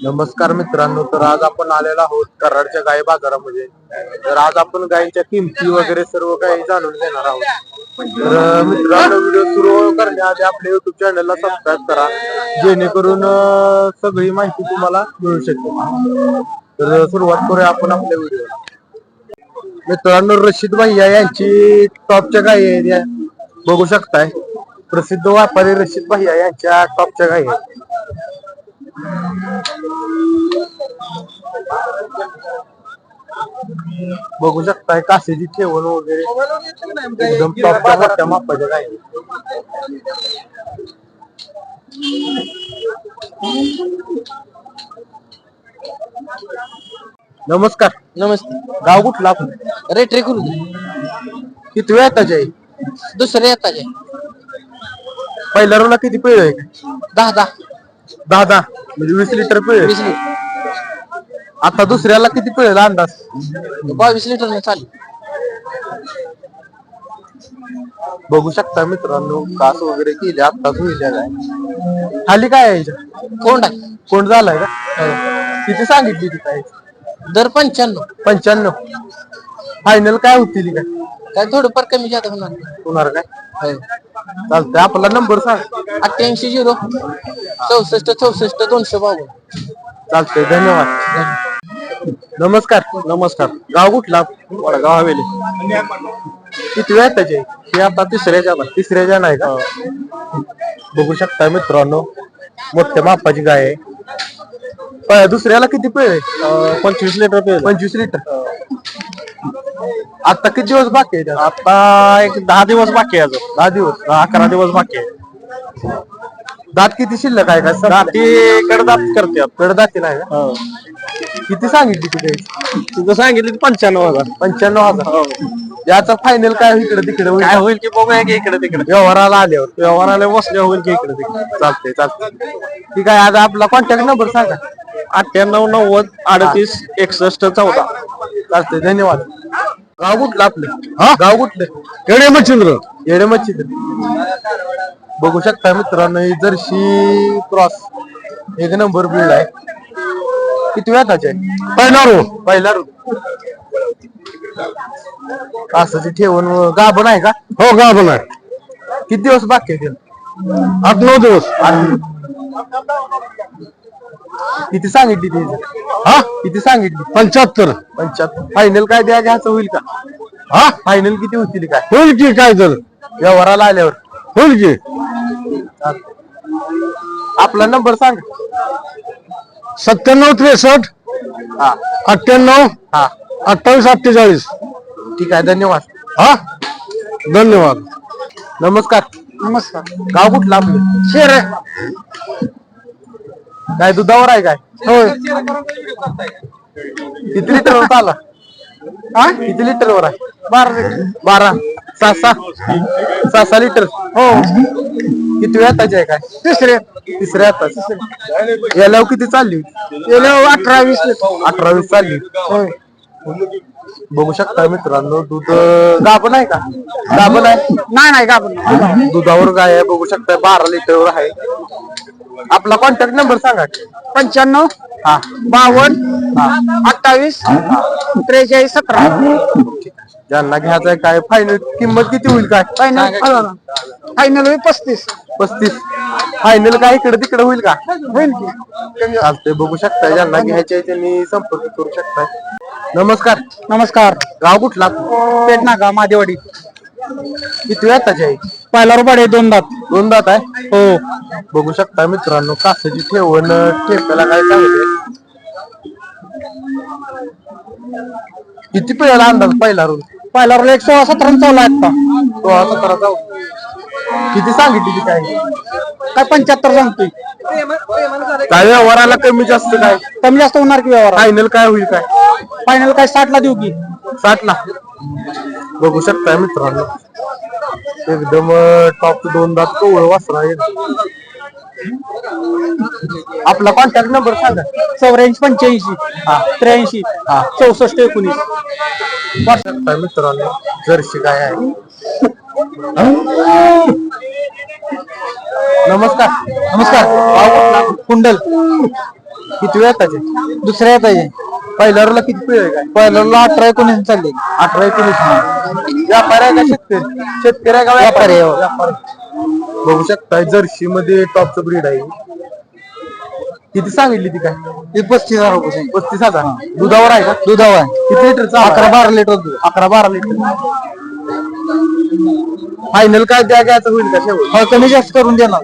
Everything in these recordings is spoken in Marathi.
नमस्कार मित्रांनो तर आज आपण आलेलो आहोत कराडच्या गाय बाजारामध्ये तर आज आपण गायींच्या किमती वगैरे सर्व काही जाणून घेणार आहोत. तर मित्रांनो व्हिडिओ सुरू करण्याआधी आपल्या युट्यूब चॅनलला सबस्क्राईब करा. जेणेकरून सगळी माहिती तुम्हाला मिळू शकेल. तर सुरुवात करूया आपण आपल्या व्हिडिओ मित्रांनो रशीद भैया यांची टॉपच्या गायी आहेत या. बघू शकताय. प्रसिद्ध व्यापारी रशीद भैया यांच्या टॉपच्या गायी आहेत. बघू शकताय कासेची ठेवण वगैरे. एकदम टॉपच्या मोठ्या मापाच्या आहेत. नमस्कार. नमस्ते. गाव कुठला आपण? रेट्रे करू किती वेळ येताचे? आहे दुसरे येताचे. पहिल्या रोला किती पिळ आहे? दहा दहा. दहा दहा म्हणजे वीस लिटर पिळ वीस लिटर. आता दुसऱ्याला किती पिळेल अंदाज? बावीस लिटर चालू बघू शकता मित्रांनो कास वगैरे केले आत्ताच होईल खाली काय आहे याच्या? कोंड आहे. कोण झालाय का? किती सांगितली ती काय? दर पंच्याण्णव. पंच्याण्णव. फायनल काय होतील काय काय थोडंफार कमी जास्त होणार होणार काय? चालतंय आपला नंबर सांग. अठ्ठ्याऐंशी झिरो. चौसष्ट चौसष्ट दोनशे बावन्न. चालतंय धन्यवाद. नमस्कार नमस्कार. गाव कुठला? वडगाव हवेली. किती वेळ त्याचे? हे आता तिसऱ्याच्या तिसऱ्याच्या नाही का? बघू शकता मित्रांनो मोठ्या मापाची गाय आहे. प- दुसऱ्याला किती पिळ पंचवीस लिटर पिळ पंचवीस लिटर. आता किती दिवस बाकी आहे आता एक दहा दिवस बाकी आहे अजून. दहा दिवस. अकरा दिवस बाकी आहे. दात किती शिल्लक आहे का? दाती कडदात करते कडदाती नाही का? किती सांगितली तिथे तुझं सांगितली पंच्याण्णव हजार. पंच्याण्णव हजार. याचा फायनल काय इकडे तिकडे? काय होईल की बघूया की इकडे तिकडे. व्यवहाराला आल्यावर. व्यवहाराला बसल्यावर होईल की इकडे तिकडे. चालतंय चालतंय. ठीक आहे आता आपला कॉन्टॅक्ट नंबर सांगा. अठ्ठ्याण्णव नव्वद अडतीस एकसष्ट चौदा. चालतंय धन्यवाद. गाव कुठलं आपलं? हा? गाव कुठलं? येडे मच्छिंद्र येडे मच्छिंद्र बघू शकता मित्रांनो ही जर्शी क्रॉस एक नंबर बिल्ड आहे. किती वेळाचे आहे? पहिला रो पहिला रो ठेवण व- गाभण आहे का? हो गाभण आहे. किती दिवस बाकी आहे त्याला? आठ नऊ दिवस. किती सांगितली ती? हा? किती सांगितली? पंच्याहत्तर. पंच्याहत्तर. फायनल काय द्या घ्यायचं होईल का? हा? फायनल किती होतील काय? होईल की काय तर? व्यवहाराला आल्यावर. होईल की? आपला नंबर सांग. सत्त्याण्णव त्रेसष्ट. हा. अठ्ठ्याण्णव. हा. अठ्ठावीस अठ्ठेचाळीस. ठीक आहे धन्यवाद. हा? धन्यवाद. नमस्कार. नमस्कार. गाव कुठलं आपलं? शेर काय दुधावर आहे काय? होय. किती लिटरवर चाला हा किती लिटरवर आहे? बारा लिटर. बारा. सहा सहा. सहा सहा लिटर. हो. किती वेळ आहे काय? तिसरे. तिसऱ्या हातात याला किती चालली अठरा वीस अठरा वीस चालली बघू शकता मित्रांनो दूध गाभण आहे का? गाभण आहे. नाही नाही आपण दुधावर गाय आहे बघू शकता बारा लिटरवर आहे. आपला कॉन्टॅक्ट नंबर सांगा. पंच्याण्णव हा. बावन्न अठ्ठावीस त्रेचाळीस सतरा. ज्यांना घ्यायचं आहे काय फायनल किंमत किती होईल काय? फायनल फायनल होईल पस्तीस. पस्तीस. फायनल काय इकडे तिकडे होईल का? होईल की. चालतंय बघू शकताय ज्यांना घ्यायचे आहे त्यांनी संपर्क करू शकताय. नमस्कार. नमस्कार. गाव कुठला? पेट नाका मादेवाडी. किती वेळाचे आहे? पहिला रुपये दोन दात. दोन दात आहे? हो. बघू शकता मित्रांनो कासाची ठेवण ठेप्याला काय सांगितले किती पिळाला अंदाज पहिला रोल? पहिला रुपये एक सोळा सतरा चालू आहे आता. सोळा सतरा जाऊ. किती सांगितली ती काय? काय पंच्याहत्तर सांगतोय. काय व्यवहाराला कमी जास्त काय? कमी जास्त होणार की व्यवहार? फायनल काय होईल काय? फायनल काय साठ ला देऊ की? साठ ला बघू शकताय मित्रांनो. एकदम टॉप दोन दात कवळ वासरा आहे. आपला कॉन्टॅक्ट नंबर सांगा. चौऱ्याऐंशी पंच्याऐंशी त्र्याऐंशी चौसष्ट एकोणीस. शकताय मित्रांनो जर्सी काय आहे. नमस्कार. नमस्कार? कुंडल. किती वेळ त्याचे दुसऱ्या येताचे पहिल्यावरला किती पिळ आहे काय पहिल्याला अठरा एकोणीस चालले. अठरा एकोणीस व्यापारी आहे का शेतकरी? शेतकरी आहे का व्यापारी? आहे? व्यापारी. बघू शकताय जर्सी मध्ये टॉपचं ब्रीड आहे. किती सांगितली ती काय? हे पस्तीस हजार रुपये. पस्तीस हजार. दुधावर आहे का? दुधावा किती लिटरचा अकरा बारा लिटर दूध. अकरा बारा लिटर. फायनल काय द्या घ्यायचं होईल का शेवट? हो कमी जास्त करून देणार.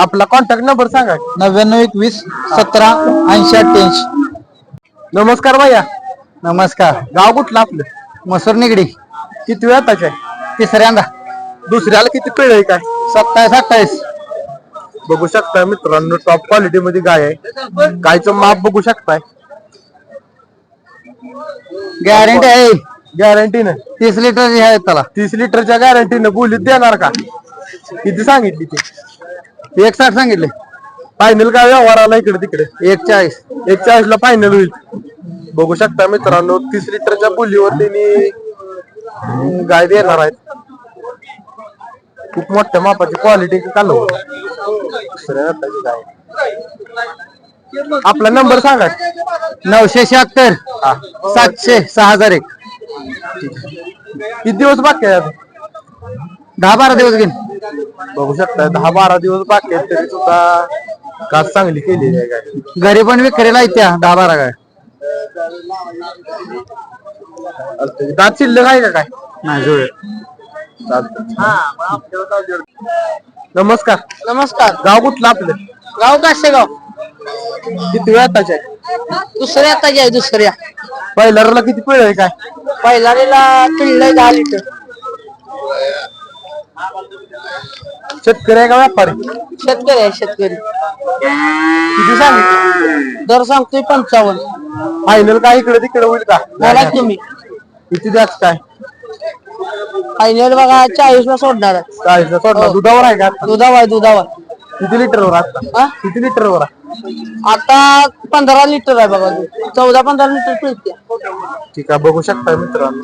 आपला कॉन्टॅक्ट नंबर सांगा. नव्याण्णव एकवीस सतरा ऐंशी अठ्ठ्याऐंशी. नमस्कार भैया. नमस्कार. गाव कुठलं आपलं? मसूर निगडी. किती वेळ आहे? तिसऱ्यांदा. दुसऱ्याला किती पिळ आहे काय? सत्तावीस अठ्ठावीस. बघू शकताय मित्रांनो टॉप क्वालिटी मध्ये गाय आहे. गायचं माप बघू शकताय. गॅरंटी आहे. गॅरंटीनं तीस लिटर आहे त्याला. तीस लिटरच्या गॅरंटीनं बोलीत देणार का? किती सांगितली ती? एक साठ सांगितले. फायनल काय व्यवहार आला इकडे तिकडे? एक चाळीस एक चाळीस ला फायनल होईल. बघू शकता मित्रांनो तीस लिटरच्या बोलीवर त्यांनी गाय देणार आहेत. खूप मोठ्या मापाची क्वालिटी जाताची गाय. आपला नंबर सांगा. नऊशे शहात्तर सातशे सहा हजार एक. किती दिवस बाकी आहे आता? दहा बारा दिवस घेईन. बघू शकता दहा बारा दिवस बाकी आहेत तरी सुद्धा कास चांगली आहे गाय घरी पण विक्रीला येत्या दहा बारा काय चालतंय. दात शिल्लक आहे का काय? नाही जुळे. नमस्कार. नमस्कार. गाव कुठलं आपलं? गाव काशेगाव. किती वेळ आताचे दुसऱ्या आता आहे दुसऱ्या. पहिल्याला किती पिळ आहे काय? पहिला किल्ल दहा लिटर शेतकरी आहे का व्यापारी? शेतकरी आहे शेतकरी. किती सांगितलं दर सांगतोय पंचावन्न. फायनल काय इकडे तिकडे होईल का? बोला तुम्ही. किती द्याच काय? फायनल बघा चाळीस ला सोडणार आहे. चाळीसला सोडला दुधावर आहे का? दुधावा दुधावा किती लिटरवर आता? हा? किती लिटरवर आहे? आता पंधरा लिटर आहे बघा दूध. चौदा पंधरा लिटर पिळते. ठीक आहे बघू शकता मित्रांनो.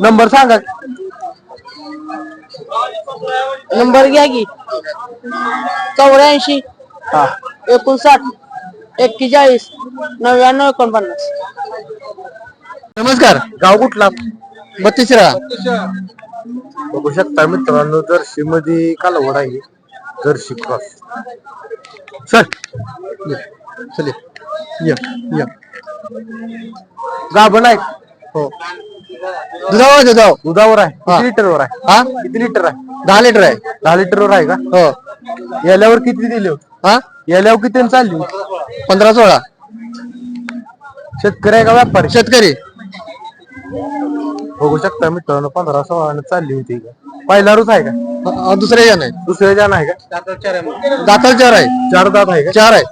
नंबर सांगा. नंबर घ्या की. चौऱ्याऐंशी हा. एकोणसाठ एक्केचाळीस नव्याण्णव एकोणपन्नास. नमस्कार. गाव कुठला? बत्तीसरा. बघू शकता मित्रांनो जर्सी मध्ये कालवड आहे. जर्सी क्रॉस सर चल ये. ये गाभण आहे. हो. दुधावा दुधाव दुधावर. आहे. किती लिटरवर आहे? हा? किती लिटर आहे? दहा लिटर आहे. दहा लिटरवर आहे का? हो. याल्यावर किती दिले? हा? याल्यावर किती चालली? पंधरा सोळा. शेतकरी आहे का व्यापारी? शेतकरी. बघू शकता मित्रांनो पंधरा सोळा चालली होती का पहिल्यावरच आहे का? दुसरे जण आहे दुसऱ्या जण आहे का? दाताल चार आहे चार दात आहे का? चार आहे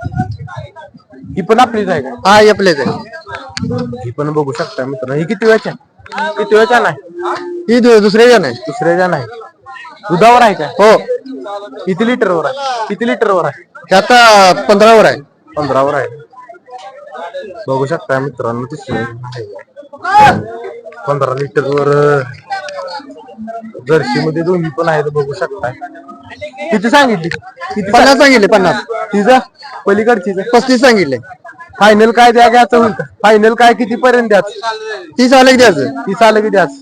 ही पण आपलीच आहे का? हा आपलेच आहे. ही पण बघू शकता मित्रांनो. ही किती वेळच्या किती वेळच्या नाही ही दु- दुसरे जण आहे दुसऱ्या जण आहे. दुधावर आहे का? हो. किती लिटरवर आहे? किती लिटरवर आहे? हे आता पंधरावर आहे. पंधरावर आहे. बघू शकता मित्रांनो तिसऱ्या पंधरा लिटरवर जर्सी मध्ये दोन्ही पण आहेत बघू शकताय किती सांगितली? किती पन्नास सांगितले? पन्नास. तिचं? पलीकडची पस्तीस सांगितले. फायनल काय द्या घ्यायचं होईल फायनल काय किती पर्यंत द्याच? तीस आले की द्यायचं तीस आलं की द्याच.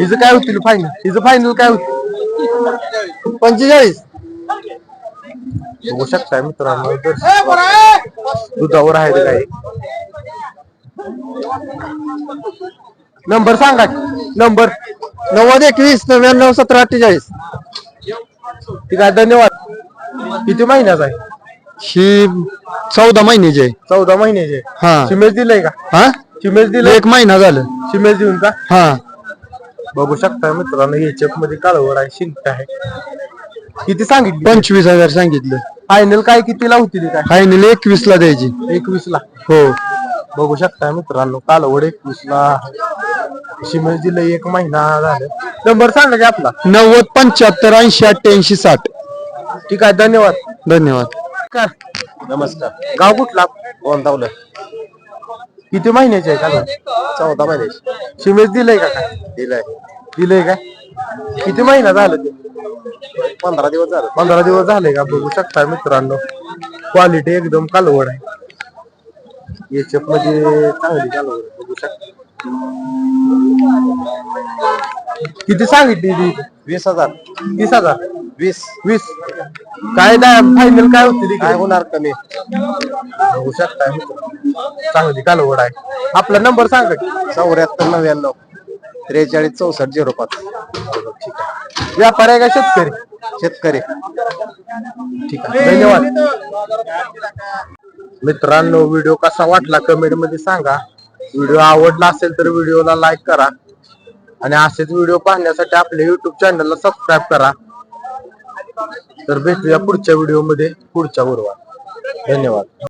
हिचं काय होतील फायनल हिचं फायनल काय होतील? पंचेचाळीस. बघू शकताय मित्रांनो दुधावर आहे काही. नंबर सांगा नंबर. नव्वद एकवीस नव्याण्णव सतरा अठ्ठेचाळीस. ठीक आहे धन्यवाद. किती महिन्याचा आहे? ही चौदा महिन्याची आहे. चौदा महिन्याचे हा. चिमेज दिलंय का? हा? चिमेज दिलंय? एक महिना झालं. चिमेज देऊन का? हा. बघू शकता मित्रांनो याच्यात मध्ये काळवड आहे शिंक आहे. किती सांगितली? पंचवीस हजार सांगितलं. फायनल काय कितीला होती ती काय? फायनल एकवीस ला द्यायची. एकवीस ला हो. बघू शकता मित्रांनो कालवड एकवीस ला शिमेज दिलं एक महिना झालं. नंबर सांगा की आपला. नव्वद पंच्याहत्तर ऐंशी अठ्ठ्याऐंशी साठ. ठीक आहे धन्यवाद. धन्यवाद. नमस्कार. नमस्कार. गाव कुठला? कोणतावलं किती महिन्याची आहे का? चौदा महिन्याची. शिमेज दिलंय का काय? दिलाय. दिलंय काय? किती महिना झालं ते? पंधरा दिवस झाले. पंधरा दिवस झाले का? बघू शकता मित्रांनो. क्वालिटी एकदम कालवड आहे. याच्यात मध्ये चांगली कालवड आहे, बघू शकता. किती सांगितली ती? वीस हजार. तीस हजार? वीस. वीस. काय फायनल काय होती ती काय होणार कमी? बघू शकता. चांगली कालवड आहे. आपला नंबर सांगा. चौऱ्याहत्तर नव्याण्णव. त्रेचाळीस चौसष्ट झिरो पाच. व्यापार आहे का शेतकरी? शेतकरी. ठीक आहे. धन्यवाद. मित्रांनो व्हिडिओ कसा वाटला कमेंटमध्ये सांगा. व्हिडिओ आवडला असेल तर व्हिडिओला लाईक करा. आणि असेच व्हिडिओ पाहण्यासाठी आपल्या युट्यूब चॅनलला सबस्क्राईब करा. तर भेटूया पुढच्या व्हिडिओमध्ये. पुढच्या गुरुवार. धन्यवाद.